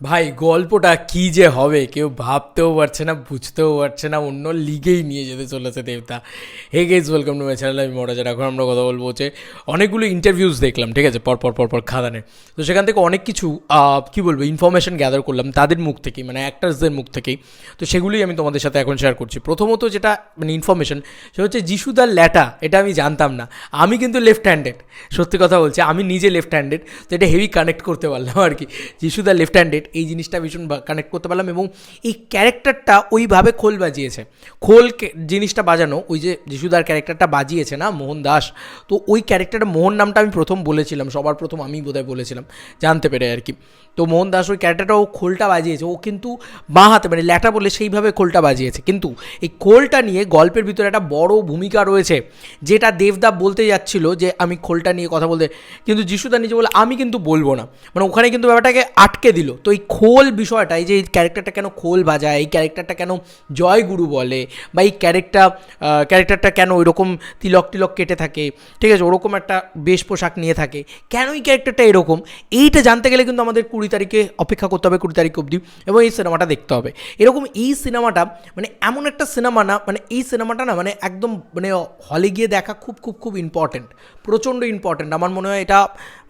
ভাই, গল্পটা কি যে হবে, কেউ ভাবতেও পারছে না, বুঝতেও পারছে না, অন্য লিগেই নিয়ে যেতে চলেছে দেবতা। Hey guys welcome to my channel আমি মোটাজার এখন আমরা কথা বলব হচ্ছে অনেকগুলো ইন্টারভিউস দেখলাম, ঠিক আছে? পরপর পরপর পর পর খাদানে। তো সেখান থেকে অনেক কিছু কি বলব ইনফরমেশন গ্যাদার করলাম তাদের মুখ থেকেই মানে অ্যাক্টার্সদের মুখ থেকেই। তো সেগুলোই আমি তোমাদের সাথে এখন শেয়ার করছি। প্রথমত যেটা মানে ইনফরমেশন সেটা হচ্ছে যিশুদার ল্যাটা, এটা আমি জানতাম না। আমি কিন্তু লেফট হ্যান্ডেড সত্যি কথা বলছি, আমি নিজে লেফট হ্যান্ডেড তো এটা হেভি কানেক্ট করতে পারলাম আর কি। যিশুদার লেফট হ্যান্ডেড এই জিনিসটা ভীষণ কানেক্ট করতে পারলাম এবং এই ক্যারেক্টারটা ওইভাবে খোল বাজিয়েছে। খোল জিনিসটা বাজানো, ওই যে যিশুদার ক্যারেক্টারটা বাজিয়েছে না, মোহন দাস, তো ওই ক্যারেক্টারটা মোহন নামটা আমি প্রথম বলেছিলাম, সবার প্রথম আমি বোধহয় বলেছিলাম, জানতে পেরে আর কি। তো মোহন দাস ওই ক্যারেক্টারটা ও খোলটা বাজিয়েছে, ও কিন্তু বাঁ হাতে মানে ল্যাটা বলে সেইভাবে খোলটা বাজিয়েছে। কিন্তু এই খোলটা নিয়ে গল্পের ভিতরে একটা বড় ভূমিকা রয়েছে, যেটা দেবদা বলতে যাচ্ছিল যে আমি খোলটা নিয়ে কথা বলতে, কিন্তু যিশুদা নিজে বলে, আমি কিন্তু বলব না। মানে ওখানে কিন্তু ব্যাপারটাকে আটকে দিল। তো এই খোল বিষয়টা, এই যে এই ক্যারেক্টারটা কেন খোল বাজায়, এই ক্যারেক্টারটা কেন জয়গুরু বলে, বা এই ক্যারেক্টার ক্যারেক্টারটা কেন ওইরকম তিলক টিলক কেটে থাকে, ঠিক আছে, ওরকম একটা বেশ পোশাক নিয়ে থাকে, কেন এই ক্যারেক্টারটা এরকম? এইটা জানতে গেলে কিন্তু আমাদের কুড়ি তারিখে অপেক্ষা করতে হবে, কুড়ি তারিখ অবধি, এবং এই সিনেমাটা দেখতে হবে। এরকম এই সিনেমাটা মানে এমন একটা সিনেমা না মানে এই সিনেমাটা না মানে একদম মানে হলে গিয়ে দেখা খুব খুব খুব ইম্পর্ট্যান্ট প্রচণ্ড ইম্পর্ট্যান্ট আমার মনে হয় এটা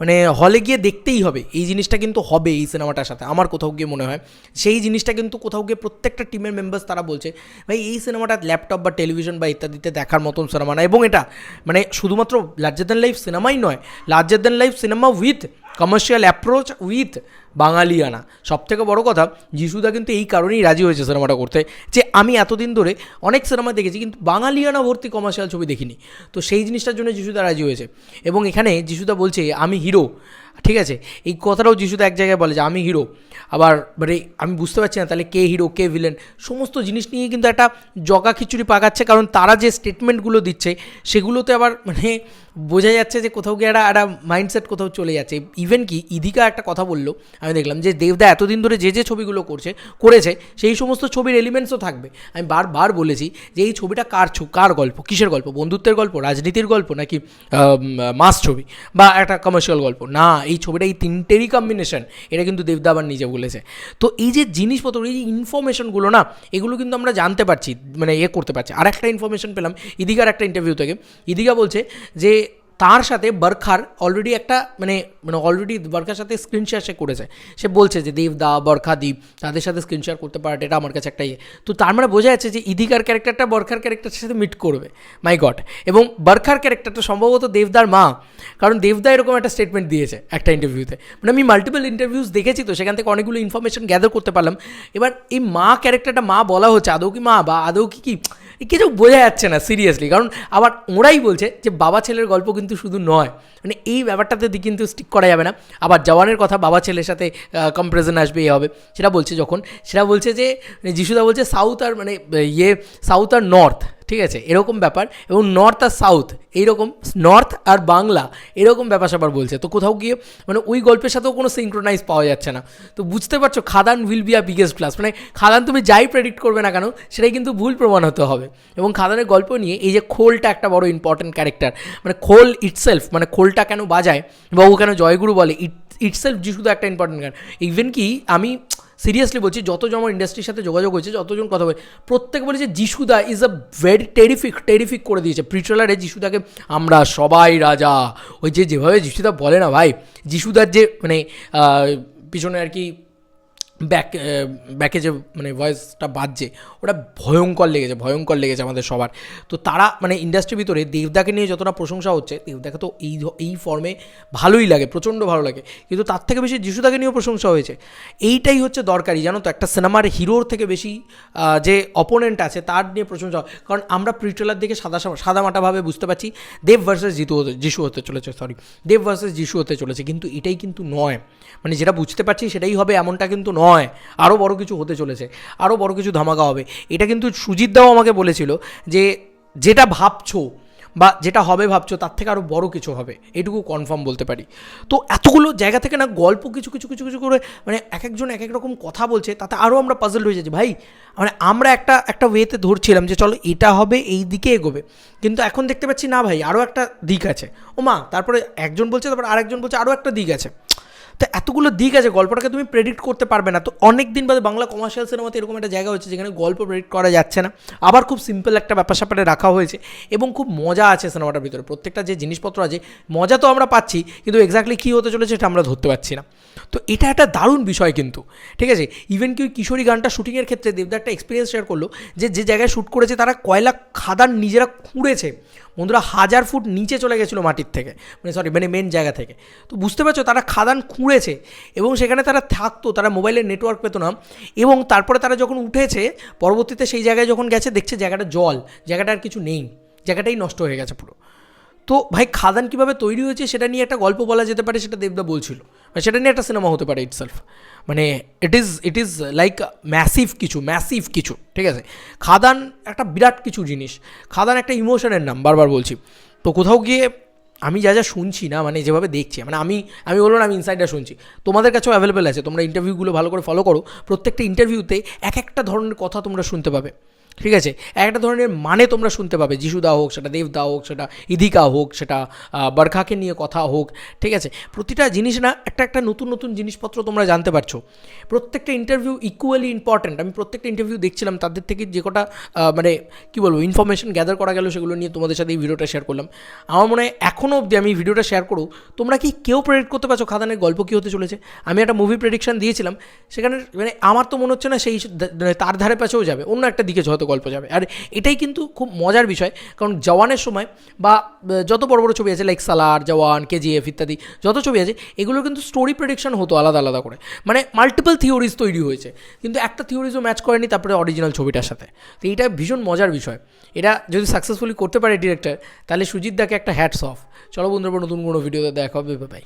মানে হলে গিয়ে দেখতেই হবে, এই জিনিসটা কিন্তু হবে এই সিনেমাটার সাথে। আমার কোথাও গিয়ে মনে হয়। সেই জিনিসটা কিন্তু কোথাও গিয়ে প্রত্যেকটা টিমের মেম্বার্স তারা বলছে, ভাই, এই সিনেমাটা ল্যাপটপ বা টেলিভিশন বা ইত্যাদিতে দেখার মতন সিনেমা না। এবং এটা মানে শুধুমাত্র লার্জার দ্যান লাইফ সিনেমাই নয় larger than life cinema with commercial approach with বাঙালিয়ানা। সব থেকে বড় কথা, যিশুদা কিন্তু এই কারণেই রাজি হয়েছে সিনেমাটা করতে, যে আমি এতদিন ধরে অনেক সিনেমা দেখেছি, কিন্তু বাঙালিয়ানা ভর্তি কমার্শিয়াল ছবি দেখিনি। তো সেই জিনিসটার জন্য যিশুদা রাজি হয়েছে। এবং এখানে যিশুদা বলছে, আমি হিরো ঠিক আছে? এই কথাটাও যিশুতে এক জায়গায় বলে যে, আমি হিরো আবার মানে আমি বুঝতে পারছি না তাহলে কে হিরো কে ভিলেন সমস্ত জিনিস নিয়ে কিন্তু একটা জগা খিচুড়ি পাকাচ্ছে, কারণ তারা যে স্টেটমেন্টগুলো দিচ্ছে, সেগুলোতে আবার মানে বোঝা যাচ্ছে যে কোথাও গিয়ে একটা একটা মাইন্ডসেট কোথাও চলে যাচ্ছে। ইভেন কি, ইদিকা একটা কথা বলল, আমি দেখলাম যে দেবদা এতদিন ধরে যে যে ছবিগুলো করছে করেছে, সেই সমস্ত ছবির এলিমেন্টসও থাকবে। আমি বারবার বলেছি যে এই ছবিটা কার ছ কার গল্প, কিসের গল্প? বন্ধুত্বের গল্প, রাজনীতির গল্প নাকি মাস ছবি বা একটা কমার্শিয়াল গল্প? না, এই ছবিটা এই তিনটেরই কম্বিনেশন এটা কিন্তু দেবদা আবার নিজে বলেছে। তো এই যে জিনিসপত্র, এই যে ইনফরমেশনগুলো না, এগুলো কিন্তু আমরা জানতে পারছি মানে এ করতে পারছি। আর একটা ইনফরমেশন পেলাম, ইদিকার একটা ইন্টারভিউ থেকে। ইদিকা বলছে যে তার সাথে বরখার অলরেডি একটা মানে মানে অলরেডি বরখার সাথে স্ক্রিন শেয়ার সে করেছে। সে বলছে যে দেবদা বরখা দীপ, তাদের সাথে স্ক্রিন শেয়ার করতে পারে এটা আমার কাছে একটা ইয়ে। তো তার মানে বোঝা যাচ্ছে যে, ইদিকার ক্যারেক্টারটা বরখার ক্যারেক্টারের সাথে মিট করবে। মাই গড এবং বরখার ক্যারেক্টারটা সম্ভবত দেবদার মা। কারণ দেবদা এরকম একটা স্টেটমেন্ট দিয়েছে একটা ইন্টারভিউতে মানে আমি মাল্টিপল ইন্টারভিউস দেখেছি তো, সেখান থেকে অনেকগুলো ইনফরমেশন গ্যাদার করতে পারলাম। এবার এই মা ক্যারেক্টারটা মা বলা হচ্ছে, আদৌ কি মা বা আদৌ কি কি? কিছু বোঝা যাচ্ছে না সিরিয়াসলি কারণ আবার ওরাই বলছে যে, বাবা ছেলের গল্প কিন্তু শুধু নয়। মানে এই ব্যাপারটাতে কিন্তু স্টিক করা যাবে না। আবার জওয়ানের কথা বাবা ছেলের সাথে কম্পারিজন আসবে, এ হবে। সেটা বলছে যখন, সেটা বলছে যে মানে যিশুদা বলছে সাউথ আর মানে ইয়ে সাউথ আর নর্থ ঠিক আছে, এরকম ব্যাপার। এবং নর্থ আর সাউথ এইরকম নর্থ আর বাংলা, এরকম ব্যাপার স্যাপার বলছে। তো কোথাও গিয়ে মানে ওই গল্পের সাথেও কোনো সিঙ্ক্রোনাইজ পাওয়া যাচ্ছে না। তো বুঝতে পারছ, Khadaan will be a biggest class মানে খাদান তুমি যাই প্রেডিক্ট করবে না কেন, সেটাই কিন্তু ভুল প্রমাণ হতে হবে। এবং খাদানের গল্প নিয়ে এই যে খোলটা একটা বড় ইম্পর্টেন্ট ক্যারেক্টার মানে খোল ইটসেলফ মানে খোলটা কেন বাজায় বা ও কেন জয়গুরু বলে ইট ইটসেলফ যে শুধু একটা ইম্পর্টেন্ট গান ইভেন কি আমি সিরিয়াসলি বলছি, যতজন আমার ইন্ডাস্ট্রির সাথে যোগাযোগ হয়েছে, যতজন কথা বলে, প্রত্যেক বলেছে যিশুদা is a very terrific terrific করে দিয়েছে। প্রিট্রেলারে যিশুদাকে আমরা সবাই রাজা। ওই যে যেভাবে যিশুদা বলে না ভাই, যিশুদার যে মানে পিছনে আর কি ব্যাক ব্যাকে যে মানে ভয়েসটা বাজছে, ওটা ভয়ঙ্কর লেগেছে ভয়ঙ্কর লেগেছে আমাদের সবার। তো তারা মানে ইন্ডাস্ট্রির ভিতরে দেবদাকে নিয়ে যতটা প্রশংসা হচ্ছে, দেবদাকে তো এই এই ফর্মে ভালোই লাগে, প্রচণ্ড ভালো লাগে। কিন্তু তার থেকে বেশি যিশুদাকে নিয়েও প্রশংসা হয়েছে। এইটাই হচ্ছে দরকারি, জানো তো? একটা সিনেমার হিরোর থেকে বেশি যে অপোনেন্ট আছে, তার নিয়ে প্রশংসা। কারণ আমরা প্রিট্রেলার দিকে সাদা সাদা মাটাভাবে বুঝতে পারছি, দেব ভার্সেস জিতু হতে, যিশু হতে চলেছে সরি দেব ভার্সেস যিশু হতে চলেছে, কিন্তু এটাই কিন্তু নয়। মানে যেটা বুঝতে পারছি সেটাই হবে, এমনটা কিন্তু নয়। আরও বড় কিছু হতে চলেছে আরও বড় কিছু ধামাকা হবে। এটা কিন্তু সুজিত দাও আমাকে বলেছিল যে যেটা ভাবছ বা যেটা হবে ভাবছ তার থেকে আরও বড় কিছু হবে, এটুকু কনফার্ম বলতে পারি। তো এতগুলো জায়গা থেকে না গল্প কিছু কিছু কিছু কিছু করে মানে এক একজন এক এক রকম কথা বলছে, তাতে আরও আমরা পাজল হয়ে যাচ্ছি। ভাই মানে আমরা একটা একটা ওয়েতে ধরছিলাম যে চলো এটা হবে, এই দিকে এগোবে। কিন্তু এখন দেখতে পাচ্ছি না ভাই আরও একটা দিক আছে। ও মা, তারপরে একজন বলছে, তারপর আরেকজন বলছে আরও একটা দিক আছে। তো এতগুলো দিক আছে, গল্পটাকে তুমি প্রেডিক্ট করতে পারবে না। তো অনেক দিন বাদে বাংলা কমার্শিয়াল সিনেমাতে এরকম একটা জায়গা হচ্ছে যেখানে গল্প প্রেডিক্ট করা যাচ্ছে না। আবার খুব সিম্পল একটা ব্যাপার স্যাপারে রাখা হয়েছে এবং খুব মজা আছে সিনেমাটার ভিতরে। প্রত্যেকটা যে জিনিসপত্র আছে, মজা তো আমরা পাচ্ছি, কিন্তু এক্স্যাক্টলি কী হতে চলেছে সেটা আমরা ধরতে পারছি না। তো এটা একটা দারুণ বিষয় কিন্তু। ঠিক আছে? ইভেন কি কিশোরী গানটা শুটিংয়ের ক্ষেত্রে দেবদা একটা এক্সপিরিয়েন্স শেয়ার করল যে যে জায়গায় শ্যুট করেছে তারা কয়লা খাদান নিজেরা খুঁড়েছে। বন্ধুরা, হাজার ফুট নিচে চলে গেছিল মাটির থেকে। মানে সরি মানে মেন জায়গা থেকে। তো বুঝতে পারছ, তারা খাদান খুঁড়েছে এবং সেখানে তারা থাকতো, তারা মোবাইলের নেটওয়ার্ক পেতো না। এবং তারপরে তারা যখন উঠেছে, পরবর্তীতে সেই জায়গায় যখন গেছে, দেখছে জায়গাটা জল জায়গাটা আর কিছু নেই, জায়গাটাই নষ্ট হয়ে গেছে পুরো। তো ভাই, খাদান কীভাবে তৈরি হয়েছে সেটা নিয়ে একটা গল্প বলা যেতে পারে, সেটা দেবদা বলছিল। সেটা নিয়ে একটা সিনেমা হতে পারে ইটসেলফ মানে it is it is like massive কিছু ম্যাসিভ কিছু, ঠিক আছে? খাদান একটা বিরাট কিছু জিনিস। খাদান একটা ইমোশনের নাম, বারবার বলছি। তো কোথাও গিয়ে আমি যা যা শুনছি না মানে যেভাবে দেখছি মানে আমি আমি বলব না আমি ইনসাইডটা শুনছি। তোমাদের কাছেও অ্যাভেলেবেল আছে, তোমরা ইন্টারভিউগুলো ভালো করে ফলো করো। প্রত্যেকটা ইন্টারভিউতে এক একটা ধরনের কথা তোমরা শুনতে পাবে। ঠিক আছে? একটা ধরনের মানে তোমরা শুনতে পাবে। যিশুদা হোক, সেটা দেবদা হোক, সেটা ইদিকা হোক, সেটা বরখাকে নিয়ে কথা হোক, ঠিক আছে? প্রতিটা জিনিস না, একটা একটা নতুন নতুন জিনিসপত্র তোমরা জানতে পারছ। প্রত্যেকটা ইন্টারভিউ ইকুয়ালি ইম্পর্ট্যান্ট আমি প্রত্যেকটা ইন্টারভিউ দেখছিলাম, তাদের থেকে যে কটা মানে কী বলব ইনফরমেশন গ্যাদার করা গেল, সেগুলো নিয়ে তোমাদের সাথে এই ভিডিওটা শেয়ার করলাম। আমার মনে হয় এখনও অবধি আমি ভিডিওটা শেয়ার করো। তোমরা কি কেউ প্রেডিক্ট করতে পারছ খাদানের গল্প কী হতে চলেছে? আমি একটা মুভি প্রেডিকশান দিয়েছিলাম, সেখানে মানে আমার তো মনে হচ্ছে না সেই মানে তার ধারে পাশেও যাবে। অন্য একটা দিকে হয়তো গল্প যাবে। আর এটাই কিন্তু খুব মজার বিষয়, কারণ জওয়ানের সময় বা যত বড় বড় ছবি আছে লাইক সালার, জওয়ান কেজিএফ ইত্যাদি, যত ছবি আছে, এগুলো কিন্তু স্টোরি প্রেডিকশন হতো আলাদা আলাদা করে। মানে মাল্টিপল থিওরিজ তৈরি হয়েছে, কিন্তু একটা থিওরিজও ম্যাচ করেনি তারপরে অরিজিনাল ছবিটার সাথে। তো এটা ভীষণ মজার বিষয়। এটা যদি সাকসেসফুলি করতে পারে ডিরেক্টর তাহলে সুজিত দাকে একটা হ্যাটস অফ চলো বন্ধুরা, নতুন কোনো ভিডিওতে দেখা হবে বাই